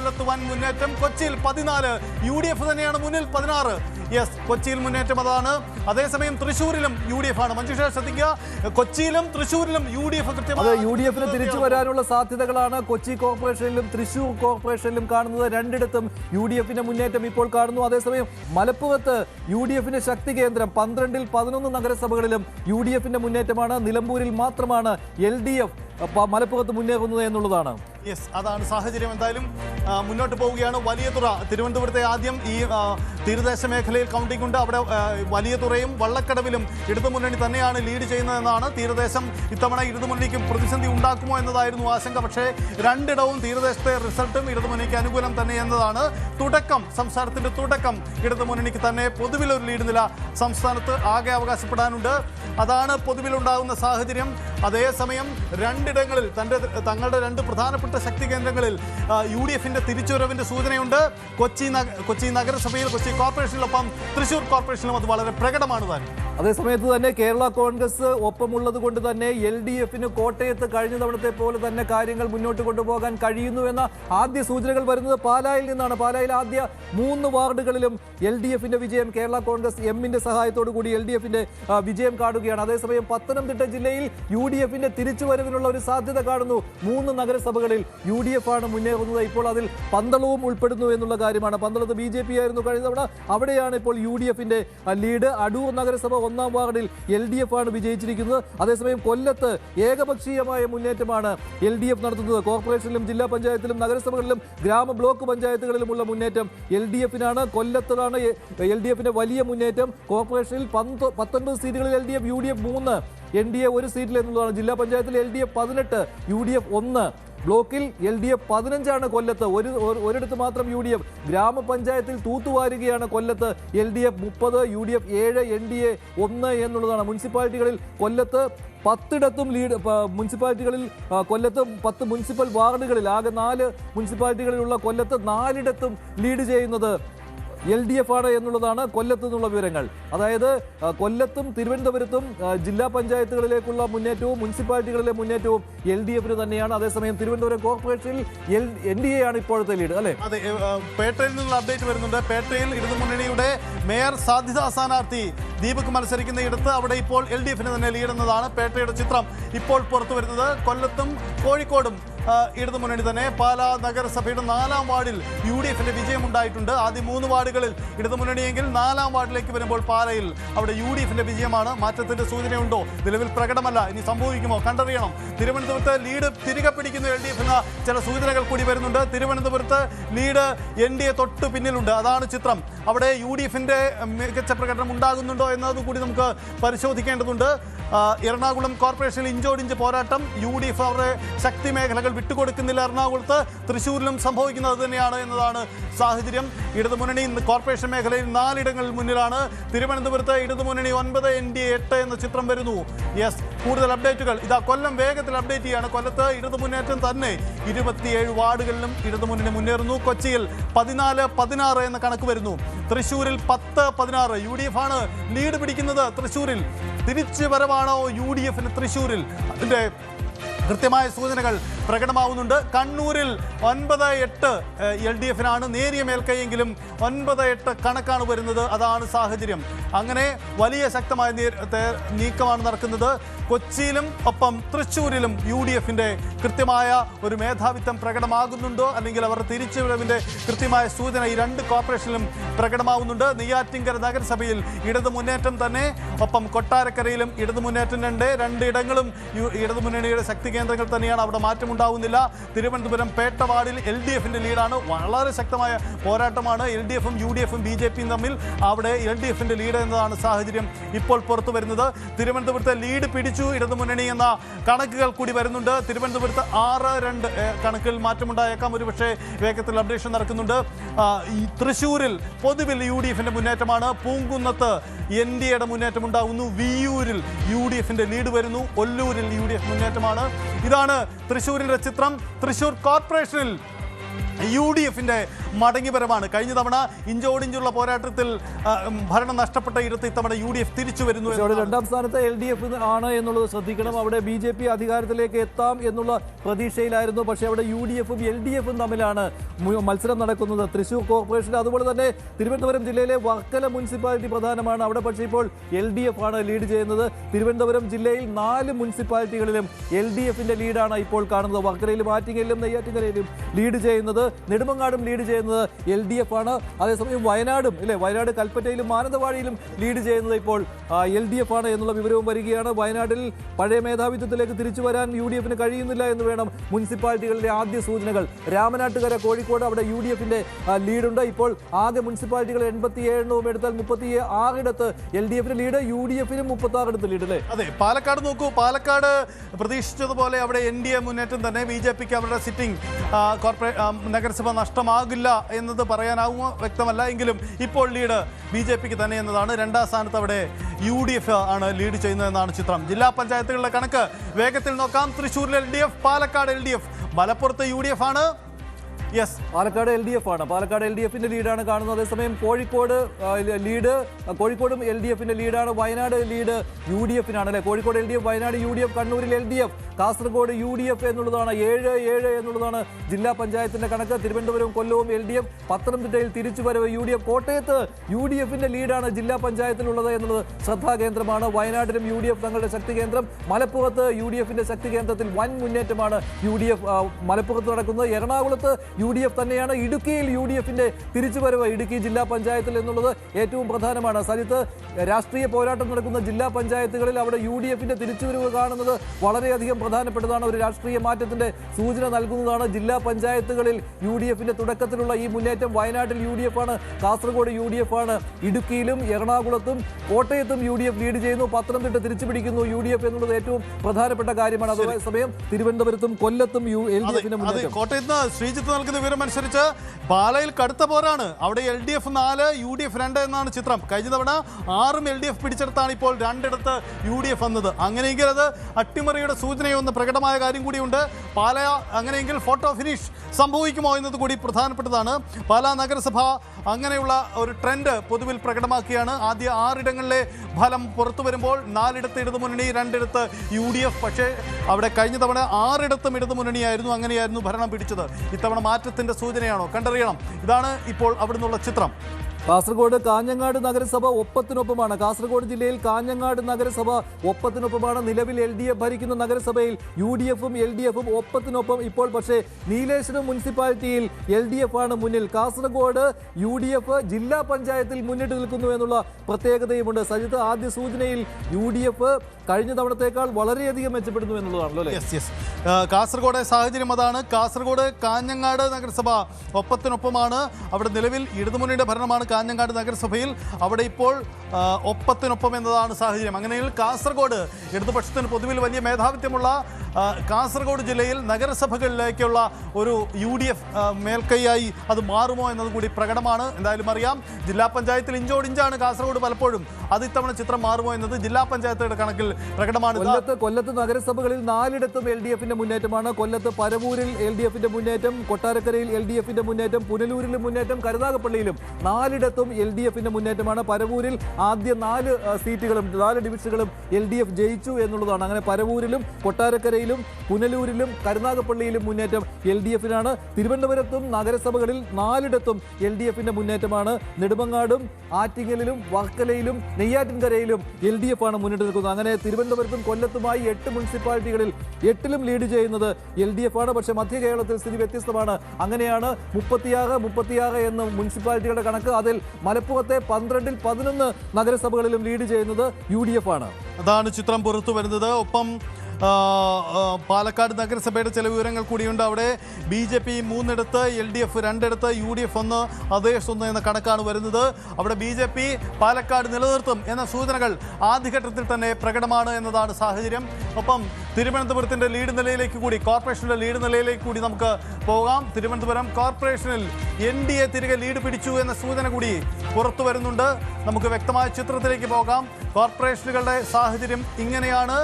കൊല്ലത്ത് വൻ മുന്നേറ്റം. കൊച്ചിയിൽ പതിനാല്. യു ഡി എഫ് തന്നെയാണ് മുന്നിൽ പതിനാറ്. യെസ് കൊച്ചിയിൽ മുന്നേറ്റം അതാണ്. അതേസമയം തൃശ്ശൂരിലും യു ഡി എഫ് ആണ്. മഞ്ജുഷ ശ്രദ്ധിക്കുക. കൊച്ചിയിലും തൃശ്ശൂരിലും യു ഡി എഫ് കൃത്യമായി യു ഡി എഫിന് തിരിച്ചു വരാനുള്ള സാധ്യതകളാണ് കൊച്ചി കോർപ്പറേഷനിലും തൃശൂർ കോർപ്പറേഷനിലും കാണുന്നത്. രണ്ടിടത്തും യു ഡി എഫിന്റെ മുന്നേറ്റം ഇപ്പോൾ കാണുന്നു. അതേസമയം മലപ്പുറത്ത് യു ഡി എഫിന്റെ ശക്തി കേന്ദ്രം പന്ത്രണ്ടിൽ പതിനൊന്ന് നഗരസഭകളിലും യു ഡി എഫിന്റെ മുന്നേറ്റമാണ്. നിലമ്പൂരിൽ മാത്രമാണ് എൽ ഡി എഫ് മലപ്പുറത്ത് മുന്നേറുന്നത് എന്നുള്ളതാണ്. യെസ് അതാണ് സാഹചര്യം. എന്തായാലും മുന്നോട്ട് പോവുകയാണ്. വലിയ തുറ. തിരുവനന്തപുരത്തെ ആദ്യം ഈ തീരദേശ മേഖലയിൽ കൗണ്ടിംഗ് ഉണ്ട്. അവിടെ വലിയ തുറയും വള്ളക്കടവിലും ഇടതുമുന്നണി തന്നെയാണ് ലീഡ് ചെയ്യുന്നതെന്നാണ് തീരദേശം ഇത്തവണ ഇടതുമുന്നണിക്ക് പ്രതിസന്ധി ഉണ്ടാക്കുമോ എന്നതായിരുന്നു ആശങ്ക. പക്ഷേ രണ്ടിടവും തീരദേശത്തെ റിസൾട്ടും ഇടതുമുന്നണിക്ക് അനുകൂലം തന്നെ എന്നതാണ് തുടക്കം. സംസ്ഥാനത്തിന്റെ തുടക്കം ഇടതുമുന്നണിക്ക് തന്നെ പൊതുവിലൊരു ലീഡ് നില സംസ്ഥാനത്ത് ആകെ അവകാശപ്പെടാനുണ്ട്. അതാണ് പൊതുവിലുണ്ടാകുന്ന സാഹചര്യം. അതേസമയം രണ്ടിടങ്ങളിൽ തന്റെ തങ്ങളുടെ രണ്ട് പ്രധാനപ്പെട്ട ശക്തി കേന്ദ്രങ്ങളിൽ യു ഡി എഫിന്റെ തിരിച്ചുവരവിന്റെ സൂചനയുണ്ട്. കൊച്ചി കൊച്ചി നഗരസഭയിൽ കൊച്ചി കോർപ്പറേഷനിലൊപ്പം തൃശൂർ കോർപ്പറേഷനിലും അത് വളരെ പ്രകടമാണ് താൻ അതേസമയത്ത് തന്നെ കേരള കോൺഗ്രസ് ഒപ്പമുള്ളത് കൊണ്ട് തന്നെ എൽ ഡി എഫിന് കോട്ടയത്ത് കഴിഞ്ഞ തവണത്തെ പോലെ തന്നെ കാര്യങ്ങൾ മുന്നോട്ട് കൊണ്ടുപോകാൻ കഴിയുന്നു എന്ന ആദ്യ സൂചനകൾ വരുന്നത് പാലായിൽ നിന്നാണ്. പാലായിൽ ആദ്യ മൂന്ന് വാർഡുകളിലും എൽ ഡി എഫിന്റെ വിജയം കേരള കോൺഗ്രസ് എമ്മിന്റെ സഹായത്തോടു കൂടി എൽ ഡി എഫിന്റെ വിജയം കാണുകയാണ്. അതേസമയം പത്തനംതിട്ട ജില്ലയിൽ യു ഡി എഫിന്റെ തിരിച്ചുവരവിനുള്ള ഒരു സാധ്യത കാണുന്നു. മൂന്ന് നഗരസഭകളിൽ യു ഡി എഫ് ആണ് മുന്നേറുന്നത്. ഇപ്പോൾ അതിൽ പന്തളവും ഉൾപ്പെടുന്നു എന്നുള്ള കാര്യമാണ്. പന്തളത്ത് ബി ജെ പി ആയിരുന്നു കഴിഞ്ഞ തവണ. അവിടെയാണ് ഇപ്പോൾ യു ഡി എഫിന്റെ ലീഡ്. അടൂർ നഗരസഭ ഒന്നാം വാർഡിൽ എൽ ഡി എഫ് ആണ് വിജയിച്ചിരിക്കുന്നത്. അതേസമയം കൊല്ലത്ത് ഏകപക്ഷീയമായ മുന്നേറ്റമാണ് എൽ ഡി എഫ് നടത്തുന്നത്. കോർപ്പറേഷനിലും ജില്ലാ പഞ്ചായത്തിലും നഗരസഭകളിലും ഗ്രാമ ബ്ലോക്ക് പഞ്ചായത്തുകളിലുമുള്ള മുന്നേറ്റം എൽ ഡി എഫിനാണ്. കൊല്ലത്താണ് എൽ ഡി എഫിന്റെ വലിയ മുന്നേറ്റം. കോർപ്പറേഷനിൽ പന്ത് പത്തൊൻപത് സീറ്റുകളിൽ L D F U D F മൂന്ന് എൻ ഡി എ ഒരു സീറ്റിൽ എന്നുള്ളതാണ് ജില്ലാ പഞ്ചായത്തിൽ എൽ ഡി എഫ് പതിനെട്ട് യു ഡി എഫ് ഒന്ന്. ബ്ലോക്കിൽ എൽ ഡി എഫ് പതിനഞ്ചാണ് കൊല്ലത്ത്. ഒരു ഒരു- ഒരിടത്ത് മാത്രം യു ഡി എഫ് ഗ്രാമപഞ്ചായത്തിൽ തൂത്തുവാരുകയാണ് കൊല്ലത്ത്. എൽ ഡി എഫ് മുപ്പത് യു ഡി എഫ് ഏഴ് എൻ ഡി എ ഒന്ന് എന്നുള്ളതാണ്. മുനിസിപ്പാലിറ്റികളിൽ കൊല്ലത്ത് പത്തിടത്തും ലീഡ് മുനിസിപ്പാലിറ്റികളിൽ കൊല്ലത്ത് പത്ത് മുനിസിപ്പൽ വാർഡുകളിൽ. ആകെ നാല് മുനിസിപ്പാലിറ്റികളിലുള്ള കൊല്ലത്ത് നാലിടത്തും ലീഡ് ചെയ്യുന്നത് എൽ ഡി എഫ് ആണ് എന്നുള്ളതാണ് കൊല്ലത്തു നിന്നുള്ള വിവരങ്ങൾ. അതായത് കൊല്ലത്തും തിരുവനന്തപുരത്തും ജില്ലാ പഞ്ചായത്തുകളിലേക്കുള്ള മുന്നേറ്റവും മുനിസിപ്പാലിറ്റികളിലെ മുന്നേറ്റവും എൽ ഡി എഫിന് തന്നെയാണ്. അതേസമയം തിരുവനന്തപുരം കോർപ്പറേഷനിൽ എൻ ഡി എ ആണ് ഇപ്പോഴത്തെ ലീഡ് അല്ലെ? അതെ പേട്ടയിൽ നിന്നുള്ള അപ്ഡേറ്റ് വരുന്നുണ്ട്. പേട്ടയിൽ ഇടതുമുന്നണിയുടെ മേയർ സാധ്യത സ്ഥാനാർത്ഥി ദീപക് മത്സരിക്കുന്ന ഇടത്ത് അവിടെ ഇപ്പോൾ എൽ ഡി എഫിന് തന്നെ ലീഡ് എന്നതാണ് പേട്ടയുടെ ചിത്രം ഇപ്പോൾ പുറത്തു വരുന്നത്. കൊല്ലത്തും കോഴിക്കോടും ആ, ഇടതുമുന്നണി തന്നെ പാലാ നഗരസഭയുടെ നാലാം വാർഡിൽ യു ഡി എഫിന്റെ വിജയമുണ്ടായിട്ടുണ്ട്. ആദ്യം മൂന്ന് വാർഡുകളിൽ ഇടതുമുന്നണിയെങ്കിൽ നാലാം വാർഡിലേക്ക് വരുമ്പോൾ പാലയിൽ അവിടെ യു ഡി എഫിന്റെ വിജയമാണ്. മാറ്റത്തിന്റെ സൂചനയുണ്ടോ? നിലവിൽ പ്രകടമല്ല. ഇനി സംഭവിക്കുമോ? കണ്ടറിയണം. തിരുവനന്തപുരത്ത് ലീഡ് തിരികെ പിടിക്കുന്ന എൽ ഡി എഫ് എന്ന ചില സൂചനകൾ കൂടി വരുന്നുണ്ട്. തിരുവനന്തപുരത്ത് ലീഡ് എൻ ഡി എ തൊട്ട് പിന്നിലുണ്ട്. അതാണ് ചിത്രം. അവിടെ യു ഡി എഫിന്റെ മികച്ച പ്രകടനം ഉണ്ടാകുന്നുണ്ടോ എന്നത് കൂടി നമുക്ക് പരിശോധിക്കേണ്ടതുണ്ട്. എറണാകുളം കോർപ്പറേഷനിൽ ഇഞ്ചോടിഞ്ച് പോരാട്ടം. യു ഡി എഫ് അവരുടെ ശക്തി മേഖലകൾ വിട്ടുകൊടുക്കുന്നില്ല എറണാകുളത്ത്. തൃശ്ശൂരിലും സംഭവിക്കുന്നത് തന്നെയാണ് എന്നതാണ് സാഹചര്യം. ഇടതുമുന്നണി കോർപ്പറേഷൻ മേഖലയിൽ നാലിടങ്ങളിൽ മുന്നിലാണ്. തിരുവനന്തപുരത്ത് ഇടതുമുന്നണി ഒൻപത് എൻ ഡി എട്ട് എന്ന ചിത്രം വരുന്നു. യെസ് കൂടുതൽ അപ്ഡേറ്റുകൾ. ഇതാ കൊല്ലം വേഗത്തിൽ അപ്ഡേറ്റ് ചെയ്യാണ്. കൊല്ലത്ത് ഇടതുമുന്നേറ്റം തന്നെ ഇരുപത്തിയേഴ് വാർഡുകളിലും ഇടതുമുന്നണി മുന്നേറുന്നു. കൊച്ചിയിൽ പതിനാല് പതിനാറ് എന്ന കണക്ക് വരുന്നു. തൃശ്ശൂരിൽ പത്ത് പതിനാറ്. യു ഡി എഫ് ആണ് ലീഡ് പിടിക്കുന്നത് തൃശ്ശൂരിൽ തിരിച്ചു വരവാണോ യു ഡി എഫിന് തൃശ്ശൂരിൽ അതിന്റെ കൃത്യമായ സൂചനകൾ പ്രകടമാവുന്നുണ്ട്. കണ്ണൂരിൽ ഒൻപത് എട്ട് എൽ ഡി എഫിനാണ് നേരിയ മേൽക്കൈയെങ്കിലും ഒൻപത് എട്ട് കണക്കാണ് വരുന്നത്. അതാണ് സാഹചര്യം. അങ്ങനെ വലിയ ശക്തമായ നീക്കമാണ് നടക്കുന്നത്. കൊച്ചിയിലും ഒപ്പം തൃശ്ശൂരിലും യു ഡി എഫിന്റെ കൃത്യമായ ഒരു മേധാവിത്വം പ്രകടമാകുന്നുണ്ടോ? അല്ലെങ്കിൽ അവർ തിരിച്ചുവിടവിന്റെ കൃത്യമായ സൂചന ഈ രണ്ട് കോർപ്പറേഷനിലും പ്രകടമാവുന്നുണ്ട് നെയ്യാറ്റിങ്കര നഗരസഭയിൽ ഇടതു മുന്നേറ്റം തന്നെ ഒപ്പം കൊട്ടാരക്കരയിലും ഇടതു മുന്നേറ്റം രണ്ട് രണ്ട് ഇടങ്ങളും യു- ഇടതു മുന്നണിയുടെ ശക്തി കേന്ദ്രങ്ങൾ തന്നെയാണ്. അവിടെ മാറ്റമുണ്ടാവുന്നില്ല. തിരുവനന്തപുരം പേട്ടവാടിൽ എൽ ഡി എഫിന്റെ ലീഡാണ്. വളരെ ശക്തമായ പോരാട്ടമാണ്. എൽ ഡി എഫും യു ഡി എഫും ബി ജെ പിയും തമ്മിൽ അവിടെ എൽ ഡി എഫിന്റെ ലീഡ് എന്നതാണ് സാഹചര്യം ഇപ്പോൾ പുറത്തു വരുന്നത്. തിരുവനന്തപുരത്ത് ലീഡ് പിടിച്ചു. ഇടതുമുന്നണി എന്ന കണക്കുകൾ കൂടി വരുന്നുണ്ട്. തിരുവനന്തപുരത്ത് ആറ് രണ്ട് കണക്കിൽ മാറ്റമുണ്ടായേക്കാം. ഒരു പക്ഷേ വേഗത്തിൽ അപ്ഡേഷൻ നടക്കുന്നുണ്ട്. തൃശൂരിൽ പൊതുവിൽ യു ഡി എഫിന്റെ മുന്നേറ്റമാണ്. പൂങ്കുന്നത്ത് എൻ ഡി എയുടെ മുന്നേറ്റം ഉണ്ടാകുന്നു വിയൂരിൽ യു ഡി എഫിന്റെ ലീഡ് വരുന്നു. ഒല്ലൂരിൽ യു ഡി എഫ് മുന്നേറ്റമാണ്. ഇതാണ് തൃശൂരിന്റെ ചിത്രം. തൃശൂർ കോർപ്പറേഷനിൽ യു ഡി എഫിന്റെ മടങ്ങിവരവാണ്. കഴിഞ്ഞ തവണ ഇഞ്ചോടിഞ്ചുള്ള പോരാട്ടത്തിൽ ഭരണം നഷ്ടപ്പെട്ട ഇടത്ത് ഇത്തവണ യു ഡി എഫ് തിരിച്ചു വരുന്നു രണ്ടാം സ്ഥാനത്ത് എൽ ഡി എഫ് ആണ് എന്നുള്ളത് ശ്രദ്ധിക്കണം. അവിടെ ബി ജെ പി അധികാരത്തിലേക്ക് എത്താം എന്നുള്ള പ്രതീക്ഷയിലായിരുന്നു. പക്ഷേ അവിടെ യു ഡി എഫും എൽ ഡി എഫും തമ്മിലാണ് മത്സരം നടക്കുന്നത്. തൃശൂർ കോർപ്പറേഷൻ അതുപോലെ തന്നെ തിരുവനന്തപുരം ജില്ലയിലെ വർക്കല മുനിസിപ്പാലിറ്റി പ്രധാനമാണ്. അവിടെ പക്ഷേ ഇപ്പോൾ എൽ ഡി എഫ് ആണ് ലീഡ് ചെയ്യുന്നത്. തിരുവനന്തപുരം ജില്ലയിൽ നാല് മുനിസിപ്പാലിറ്റികളിലും എൽ ഡി എഫിന്റെ ലീഡാണ് ഇപ്പോൾ കാണുന്നത്. വർക്കലയിലും ആറ്റിങ്ങലിലും നെയ്യാറ്റിങ്ങലയിലും ലീഡ് ചെയ്യുന്നത്. നെടുമങ്ങാടും ലീഡ് ചെയ്യുന്നത് എൽ ഡി എഫ് ആണ്. അതേസമയം വയനാടും ഇല്ലേ വയനാട് കൽപ്പറ്റയിലും മാനന്തവാടിയിലും ലീഡ് ചെയ്യുന്നത് ഇപ്പോൾ എൽ ഡി എഫ് ആണ് എന്നുള്ള വിവരവും വരികയാണ്. വയനാട്ടിൽ പഴയ മേധാവിത്വത്തിലേക്ക് തിരിച്ചു വരാൻ യു ഡി എഫിന് കഴിയുന്നില്ല എന്ന് വേണം മുനിസിപ്പാലിറ്റികളുടെ ആദ്യ സൂചനകൾ. രാമനാട്ടുകര കോഴിക്കോട് അവിടെ യു ഡി എഫിന്റെ ലീഡുണ്ട് ഇപ്പോൾ ആകെ മുനിസിപ്പാലിറ്റികൾ എൺപത്തി ഏഴെണ്ണവും എടുത്താൽ മുപ്പത്തി ആറിടത്ത് എൽ ഡി എഫിന് ലീഡ് യു ഡി എഫിനും മുപ്പത്തി ആറിടത്ത് ലീഡ് അല്ലേ? അതെ പാലക്കാട് നോക്കൂ. പാലക്കാട് പ്രതീക്ഷിച്ചതുപോലെ അവിടെ എൻ ഡി എ മുന്നേറ്റം തന്നെ. ബി ജെ പിക്ക് അവരുടെ സിറ്റിംഗ് കോർപ്പറേറ്റ് നഗരസഭ നഷ്ടമാകില്ല എന്നത് പറയാനാവുമോ? വ്യക്തമല്ല. എങ്കിലും ഇപ്പോൾ ലീഡ് ബി ജെ പിക്ക് തന്നെ എന്നതാണ്. രണ്ടാം സ്ഥാനത്ത് അവിടെ യു ഡി എഫ് ആണ് ലീഡ് ചെയ്യുന്നതെന്നാണ് ചിത്രം. ജില്ലാ പഞ്ചായത്തുകളുടെ കണക്ക് വേഗത്തിൽ നോക്കാം. തൃശ്ശൂരിൽ L D F Palakkad L D F. മലപ്പുറത്ത് യു ഡി എഫ് ആണ്. Yes Palakkad L D F ആണ്. പാലക്കാട് എൽ ഡി എഫിന്റെ ലീഡാണ് കാണുന്നത്. അതേസമയം കോഴിക്കോട് ലീഡ് കോഴിക്കോടും എൽ ഡി എഫിന്റെ ലീഡാണ് വയനാട് ലീഡ് യു ഡി എഫിനാണ് അല്ലെ? Kozhikode L D F Wayanad U D F കണ്ണൂരിൽ L D F Kasaragod U D F എന്നുള്ളതാണ്. ഏഴ് ഏഴ് എന്നുള്ളതാണ് ജില്ലാ പഞ്ചായത്തിന്റെ കണക്ക്. തിരുവനന്തപുരം കൊല്ലവും എൽ ഡി എഫ് പത്തനംതിട്ടയിൽ തിരിച്ചുവരവ് യു ഡി എഫ് കോട്ടയത്ത് യു ഡി എഫിന്റെ ലീഡാണ് ജില്ലാ പഞ്ചായത്തിലുള്ളത് എന്നുള്ളത് ശ്രദ്ധാകേന്ദ്രമാണ് വയനാട്ടിലും യു ഡി എഫ് തങ്ങളുടെ ശക്തി കേന്ദ്രം. മലപ്പുറത്ത് യു ഡി എഫിന്റെ ശക്തി കേന്ദ്രത്തിൽ വൻ മുന്നേറ്റമാണ് യു ഡി എഫ് മലപ്പുറത്ത് നടക്കുന്നത്. എറണാകുളത്ത് യു ഡി എഫ് തന്നെയാണ് ഇടുക്കിയിൽ യു ഡി എഫിന്റെ തിരിച്ചുവരവ്. ഇടുക്കി ജില്ലാ പഞ്ചായത്തിൽ എന്നുള്ളത് ഏറ്റവും പ്രധാനമാണ്. സജിത്ത് രാഷ്ട്രീയ പോരാട്ടം നടക്കുന്ന ജില്ലാ പഞ്ചായത്തുകളിൽ അവിടെ യു ഡി എഫിന്റെ തിരിച്ചുവരവ് കാണുന്നത് വളരെയധികം പ്രധാനപ്പെട്ടതാണ്. ഒരു രാഷ്ട്രീയ മാറ്റത്തിന്റെ സൂചന നൽകുന്നതാണ് ജില്ലാ പഞ്ചായത്തുകളിൽ യു ഡി എഫിന്റെ തുടക്കത്തിലുള്ള ഈ മുന്നേറ്റം. വയനാട്ടിൽ യു ഡി എഫ് ആണ് കാസർഗോഡ് യു ഡി എഫ് ആണ് ഇടുക്കിയിലും എറണാകുളത്തും കോട്ടയത്തും യു ഡി എഫ് ലീഡ് ചെയ്യുന്നു. പത്തനംതിട്ട തിരിച്ചു പിടിക്കുന്നു യു ഡി എഫ് എന്നുള്ളത് ഏറ്റവും പ്രധാനപ്പെട്ട കാര്യമാണ്. അതേസമയം തിരുവനന്തപുരത്തും കൊല്ലത്തും യു എൽ ഡി എഫിന്റെ മുന്നേറ്റം. കോട്ടയത്ത് ശ്രീജിത്ത് നൽകുന്ന വിവരം അനുസരിച്ച് പാലയിൽ കടുത്ത പോരാണ്. അവിടെ എൽ ഡി എഫ് നാല് യു ഡി എഫ് രണ്ട് എന്നാണ് ചിത്രം. കഴിഞ്ഞ തവണ ആറും എൽ ഡി എഫ് പിടിച്ചെടുത്താണ് ഇപ്പോൾ രണ്ടിടത്ത് യു ഡി എഫ് വന്നത്. അങ്ങനെയെങ്കിൽ അത് അട്ടിമറിയുടെ സൂചനയൊന്ന് പ്രകടമായ കാര്യം കൂടിയുണ്ട്. പാല അങ്ങനെയെങ്കിൽ ഫോട്ടോ ഫിനിഷ് സംഭവിക്കുമോ എന്നത് കൂടി പ്രധാനപ്പെട്ടതാണ്. പാല നഗരസഭ അങ്ങനെയുള്ള ഒരു ട്രെൻഡ് പൊതുവിൽ പ്രകടമാക്കിയാണ്. ആദ്യ ആറിടങ്ങളിലെ ഫലം പുറത്തു വരുമ്പോൾ നാലിടത്ത് ഇടതുമുന്നണി രണ്ടിടത്ത് യു ഡി എഫ്. പക്ഷേ അവിടെ കഴിഞ്ഞ തവണ ആറിടത്തും ഇടതുമുന്നണിയായിരുന്നു അങ്ങനെയായിരുന്നു ഭരണം പിടിച്ചത്. ഇത്തവണ മാറ്റത്തിന്റെ സൂചനയാണോ? കണ്ടറിയണം. ഇതാണ് ഇപ്പോൾ അവിടുന്നുള്ള ചിത്രം. കാസർഗോഡ് കാഞ്ഞങ്ങാട് നഗരസഭ ഒപ്പത്തിനൊപ്പമാണ്. കാസർഗോഡ് ജില്ലയിൽ കാഞ്ഞങ്ങാട് നഗരസഭ ഒപ്പത്തിനൊപ്പമാണ്. നിലവിൽ എൽ ഡി എഫ് ഭരിക്കുന്ന നഗരസഭയിൽ യു ഡി എഫും എൽ ഡി എഫും ഒപ്പത്തിനൊപ്പം ഇപ്പോൾ പക്ഷേ നീലേശ്വരം മുനിസിപ്പാലിറ്റിയിൽ എൽ ഡി എഫ് ആണ് മുന്നിൽ. കാസർഗോഡ് യു ഡി എഫ് ജില്ലാ പഞ്ചായത്തിൽ മുന്നിട്ട് നിൽക്കുന്നു എന്നുള്ള പ്രത്യേകതയുമുണ്ട്. സജിത്ത് ആദ്യ സൂചനയിൽ യു ഡി എഫ് കഴിഞ്ഞ തവണത്തേക്കാൾ വളരെയധികം മെച്ചപ്പെടുന്നു എന്നുള്ളതാണല്ലോ കാസർഗോഡ് സാഹചര്യം അതാണ്. കാസർഗോഡ് കാഞ്ഞങ്ങാട് നഗരസഭ ഒപ്പത്തിനൊപ്പമാണ്. അവിടെ നിലവിൽ ഇടതുമുന്നണിയുടെ ഭരണമാണ് കാഞ്ഞങ്ങാട് നഗരസഭയിൽ അവിടെ ഇപ്പോൾ ഒപ്പത്തിനൊപ്പം എന്നതാണ് സാഹചര്യം. അങ്ങനെയെങ്കിൽ കാസർഗോഡ് ഇടതുപക്ഷത്തിന് പൊതുവിൽ വലിയ മേധാവിത്വമുള്ള കാസർഗോഡ് ജില്ലയിൽ നഗരസഭകളിലേക്കുള്ള ഒരു യു ഡി എഫ് മേൽക്കൈയായി അത് മാറുമോ എന്നത് കൂടി പ്രകടമാണ്. എന്തായാലും അറിയാം ജില്ലാ പഞ്ചായത്തിൽ ഇഞ്ചോടിഞ്ചാണ് കാസർഗോഡ് പലപ്പോഴും അത് ഇത്തവണ ചിത്രം മാറുമോ എന്നത് ജില്ലാ പഞ്ചായത്തുകളുടെ കണക്കിൽ പ്രകടമാണ്. കൊല്ലത്ത് കൊല്ലത്ത് നഗരസഭകളിൽ നാലിടത്തും എൽ ഡി എഫിന്റെ മുന്നേറ്റമാണ്. കൊല്ലത്ത് പരവൂരിൽ എൽ ഡി എഫിന്റെ മുന്നേറ്റം കൊട്ടാരക്കരയിൽ എൽ ഡി എഫിന്റെ മുന്നേറ്റം പുനലൂരിലും മുന്നേറ്റം കരുനാഗപ്പള്ളിയിലും നാലിടത്തും എൽ ഡി എഫിന്റെ മുന്നേറ്റമാണ്. പരവൂരിൽ ആദ്യ നാല് സീറ്റുകളും നാല് ഡിവിഷനുകളും എൽ ഡി എഫ് ജയിച്ചു എന്നുള്ളതാണ്. അങ്ങനെ പരവൂരിലും കൊട്ടാരക്കരയിലും പുനലൂരിലും കരുനാഗപ്പള്ളിയിലും മുന്നേറ്റം എൽ ഡി എഫിനാണ്. തിരുവനന്തപുരത്തും നഗരസഭകളിൽ നാലിടത്തും എൽ ഡി എഫിന്റെ മുന്നേറ്റമാണ്. നെടുമങ്ങാടും ആറ്റിങ്ങലിലും വർക്കലയിലും നെയ്യാറ്റിൻകരയിലും എൽ ഡി എഫ് ആണ് മുന്നിട്ട് നിൽക്കുന്നത്. അങ്ങനെ തിരുവനന്തപുരത്തും കൊല്ലത്തുമായി എട്ട് മുനിസിപ്പാലിറ്റികളിൽ എട്ടിലും ലീഡ് ചെയ്യുന്നത് എൽ ഡി എഫ് ആണ് പക്ഷേ മധ്യ കേരളത്തിൽ സ്ഥിതി വ്യത്യസ്തമാണ്. അങ്ങനെയാണ് മുപ്പത്തിയാറ് മുപ്പത്തിയാറ് എന്ന് മുനിസിപ്പാലിറ്റികളുടെ കണക്ക്. അതിൽ മലപ്പുറത്തെ പന്ത്രണ്ടിൽ പതിനൊന്ന് നഗരസഭകളിലും ലീഡ് ചെയ്യുന്നത് യു ആണ്. അതാണ് ചിത്രം പുറത്തു വരുന്നത് ഒപ്പം പാലക്കാട് നഗരസഭയുടെ ചില വിവരങ്ങൾ കൂടിയുണ്ട്. അവിടെ ബി ജെ പി മൂന്നിടത്ത് എൽ ഡി എഫ് രണ്ടിടത്ത് യു ഡി എഫ് ഒന്ന് അതേഴ്സ് ഒന്ന് എന്ന കണക്കാണ് വരുന്നത്. അവിടെ ബി ജെ പി പാലക്കാട് നിലനിർത്തും എന്ന സൂചനകൾ ആദ്യഘട്ടത്തിൽ തന്നെ പ്രകടമാണ് എന്നതാണ് സാഹചര്യം. ഒപ്പം തിരുവനന്തപുരത്തിന്റെ ലീഡ് നിലയിലേക്ക് കൂടി കോർപ്പറേഷന്റെ ലീഡ് നിലയിലേക്ക് കൂടി നമുക്ക് പോകാം. തിരുവനന്തപുരം കോർപ്പറേഷനിൽ എൻ ഡി എ തിരികെ ലീഡ് പിടിച്ചു എന്ന സൂചന കൂടി പുറത്തു വരുന്നുണ്ട്. നമുക്ക് വ്യക്തമായ ചിത്രത്തിലേക്ക് പോകാം. കോർപ്പറേഷനുകളുടെ സാഹചര്യം ഇങ്ങനെയാണ്.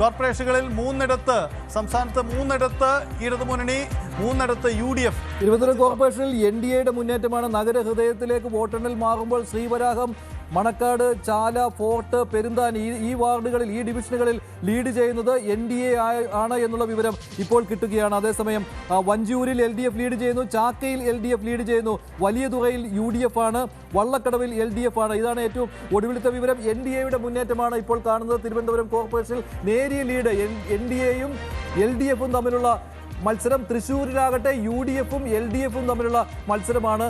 കോർപ്പറേഷനുകളിൽ മണ്ഡലങ്ങളിൽ മൂന്നിടത്ത് സംസ്ഥാനത്ത് മൂന്നിടത്ത് ഇടതുമുന്നണി മൂന്നിടത്ത് യു ഡി എഫ് തിരുവനന്തപുരം കോർപ്പറേഷനിൽ എൻ ഡി എയുടെ മുന്നേറ്റമാണ് നഗരഹൃദയത്തിലേക്ക് വോട്ടെണ്ണൽ മാറുമ്പോൾ ശ്രീവരാഹം മണക്കാട് ചാല ഫോർട്ട് പെരുന്താനി ഈ വാർഡുകളിൽ ഈ ഡിവിഷനുകളിൽ ലീഡ് ചെയ്യുന്നത് എൻ ഡി എ ആണ് എന്നുള്ള വിവരം ഇപ്പോൾ കിട്ടുകയാണ്. അതേസമയം വഞ്ചിയൂരിൽ എൽ ഡി എഫ് ലീഡ് ചെയ്യുന്നു ചാക്കയിൽ എൽ ഡി എഫ് ലീഡ് ചെയ്യുന്നു വലിയ തുകയിൽ യു ഡി എഫ് ആണ് വള്ളക്കടവിൽ എൽ ഡി എഫ് ആണ്. ഇതാണ് ഏറ്റവും ഒടുവിലത്തെ വിവരം. എൻ ഡി എയുടെ മുന്നേറ്റമാണ് ഇപ്പോൾ കാണുന്നത്. തിരുവനന്തപുരം കോർപ്പറേഷനിൽ നേരിയ ലീഡ് എൻ ഡി എയും എൽ ഡി എഫും തമ്മിലുള്ള മത്സരം. തൃശ്ശൂരിലാകട്ടെ യു ഡി എഫും എൽ ഡി എഫും തമ്മിലുള്ള മത്സരമാണ്.